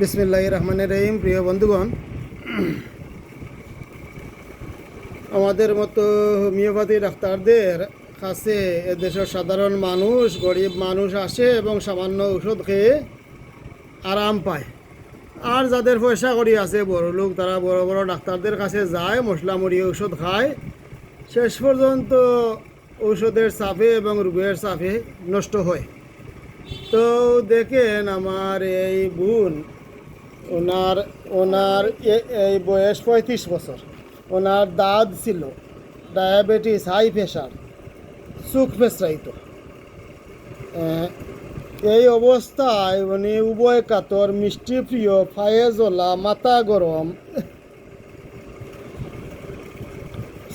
বিসমিল্লাহ রহমানের রহিম, প্রিয় বন্ধুগণ। আমাদের মতো হোমিওপ্যাথি ডাক্তারদের কাছে এদেশের সাধারণ মানুষ, গরিব মানুষ আসে এবং সামান্য ওষুধ খেয়ে আরাম পায়। আর যাদের পয়সা করি আছে, বড় লোক তারা বড় বড় ডাক্তারদের কাছে যায়, মশলা মুড়ি ওষুধ খায়। শেষ পর্যন্ত ঔষধের চাপে এবং রোগের চাপে নষ্ট হয়। তো দেখেন আমার এই বোন ওনার ওনার এই বয়স পঁয়ত্রিশ বছর। ওনার দাঁত ছিল ডায়াবেটিস, হাই প্রেশার সুখ পেশরাইত এই অবস্থায় উনি উভয় কাতর, মিষ্টি প্রিয় ফায়েজলা মাথা গরম,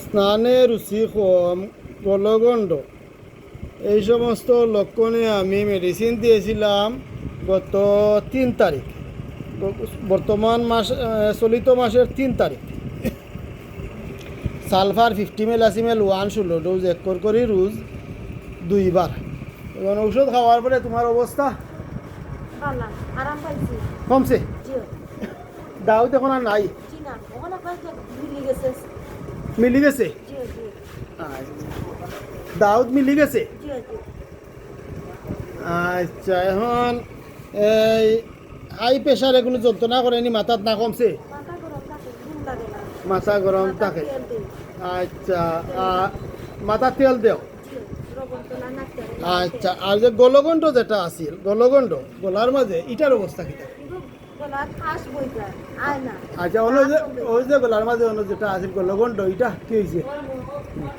স্নানে রুচি কম গলগণ্ড এই সমস্ত লক্ষণে আমি মেডিসিন দিয়েছিলাম গত তিন তারিখ। বর্তমান মাস চলিত মাসের তিন তারিখ। সালফার ফিফটি মেল আসিমেল ওয়ান ষোলো ডোজ এক কর করি রোজ দুইবার। এবং ঔষধ খাওয়ার পরে তোমার অবস্থা? কমছে? দাউদ এখন আর নাই। মিলি গেছে। মিলি দাউদ মিলি গেছে? আচ্ছা এখন এই হাই প্রেশারে কোনো যন্ত্রণা করেনি মাথাত না কমছে। মাথা গরম থাকে। না আচ্ছা মাথা তেল দেও না আচ্ছা আর যে গলগণ্ড যেটা আছিল, গলগণ্ড, গলার মাঝে ইটার অবস্থা কি না আচ্ছা অন্য যে, ওই যে গলার মাঝে অন্য যেটা আছিল, গলগণ্ড, ইটা কি হয়েছে না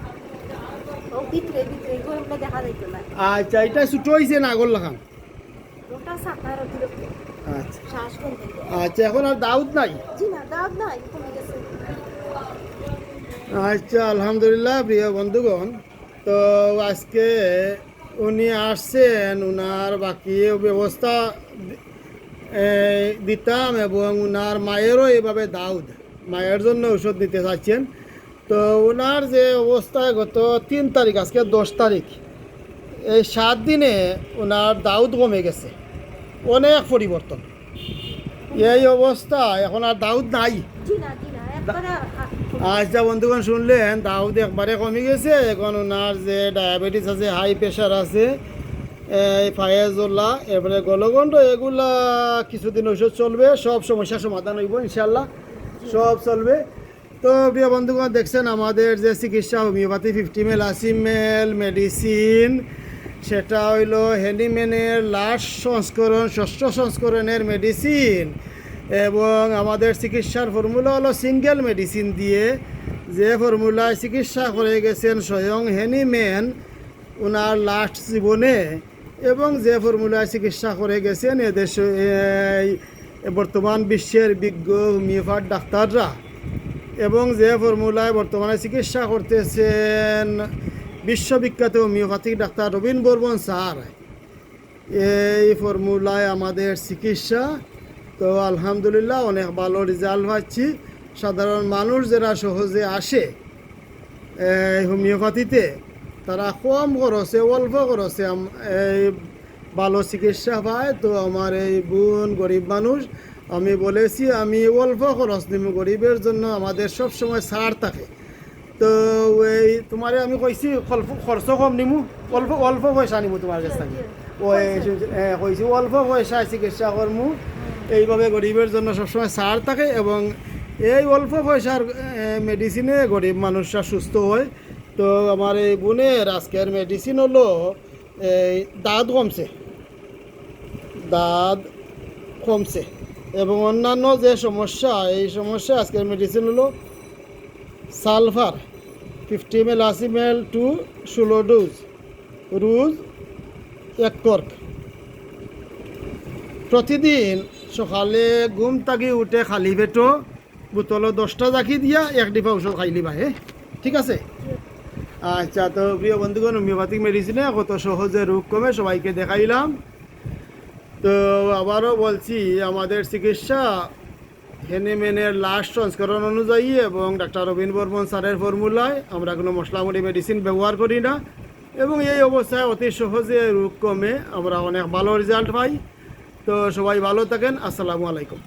আচ্ছা এটা ছুটো হয়েছে না আগর লাখান আচ্ছা এখন আর দাউদ নাই? আচ্ছা আলহামদুলিল্লাহ প্রিয় বন্ধুগণ। তো আজকে উনি আসছেন উনার বাকি ব্যবস্থা দিতাম এবং উনার মায়েরও এইভাবে দাউদ। মায়ের জন্য ওষুধ দিতে চাচ্ছেন তো ওনার যে অবস্থা গত তিন তারিখ আজকে দশ তারিখ এই সাত দিনে ওনার দাউদ কমে গেছে। অনেক পরিবর্তন। এই অবস্থা এখন আর দাউদ নাই। একবারে আচ্ছা বন্ধুগণ শুনলেন দাউদ একবারে কমে গেছে এখন ওনার যে ডায়াবেটিস আছে হাই প্রেশার আছে এই ফায়েজুল্লাহ এরপরে গলগণ্ড এগুলা কিছুদিন ওষুধ চলবে সব সমস্যার সমাধান হইব ইনশাল্লাহ সব চলবে। তো প্রিয় বন্ধুগণ দেখছেন আমাদের যে চিকিৎসা হোমিওপ্যাথি ফিফটি মেল আশি মেল মেডিসিন সেটা হইল হ্যান্ডিম্যানের লাস্ট সংস্করণ, ষষ্ঠ সংস্করণের মেডিসিন এবং আমাদের চিকিৎসার ফর্মুলা হলো সিঙ্গেল মেডিসিন দিয়ে যে ফর্মুলায় চিকিৎসা করে গেছেন স্বয়ং হ্যানিম্যান ওনার লাস্ট জীবনে এবং যে ফর্মুলায় চিকিৎসা করে গেছেন এদেশ বর্তমান বিশ্বের বিজ্ঞ হোমিওপ্যাথ ডাক্তাররা এবং যে ফর্মুলায় বর্তমানে চিকিৎসা করতেছেন বিশ্ববিখ্যাত homeopathic doctor Rabin Barman sir. এই ফর্মুলায় আমাদের চিকিৎসা। তো আলহামদুলিল্লাহ অনেক ভালো রেজাল্ট পাচ্ছি। সাধারণ মানুষ যারা সহজে আসে, এই হোমিওপ্যাথিতে, তারা কম খরচে, অল্প খরচে এই ভালো চিকিৎসা পায়। তো আমার এই বোন গরিব মানুষ, আমি বলেছি আমি অল্প খরচ নিব গরিবের জন্য। আমাদের সব সময় ছাড় থাকে। তো এই তোমারে আমি কইছি অল্প খরচ কম নিমু। অল্প অল্প পয়সা নিমু তোমার কাছ থেকে। ওই এ, কইছি অল্প পয়সা চিকিৎসা করমু। এইভাবে গরিবের জন্য সবসময় সার থাকে এবং এই অল্প পয়সার মেডিসিনে গরিব মানুষরা সুস্থ হয়। তো আমার এই বোনের আজকের মেডিসিন হলো এই দাঁত কমছে দাঁত কমছে। এবং অন্যান্য যে সমস্যা এই সমস্যা আজকের মেডিসিন হলো সালফার ফিফটি এম এল আশি এল টু ষোলো ডোজ রোজ এক কর্ক প্রতিদিন সকালে ঘুম থাকি উঠে খালি পেটো, বোতল দশটা জাকি দিয়া এক ডিপা ওষুধ খাইলি বাহে ঠিক আছে? আচ্ছা তো প্রিয় বন্ধুগণ হোমিওপ্যাথিক মেডিসিনে কত সহজে রোগ কমে সবাইকে দেখাইলাম। তো আবারও বলছি, আমাদের চিকিৎসা হেনেমেনের লাস্ট সংস্করণ অনুযায়ী এবং ডাক্তার রবীন বর্মন স্যারের ফর্মুলায় আমরা কোনো মশলামুড়ি মেডিসিন ব্যবহার করি না। এবং এই অবস্থায় অতি সহজে রোগ কমে আমরা অনেক ভালো রেজাল্ট পাই। তো সবাই ভালো থাকেন। আসসালামু আলাইকুম।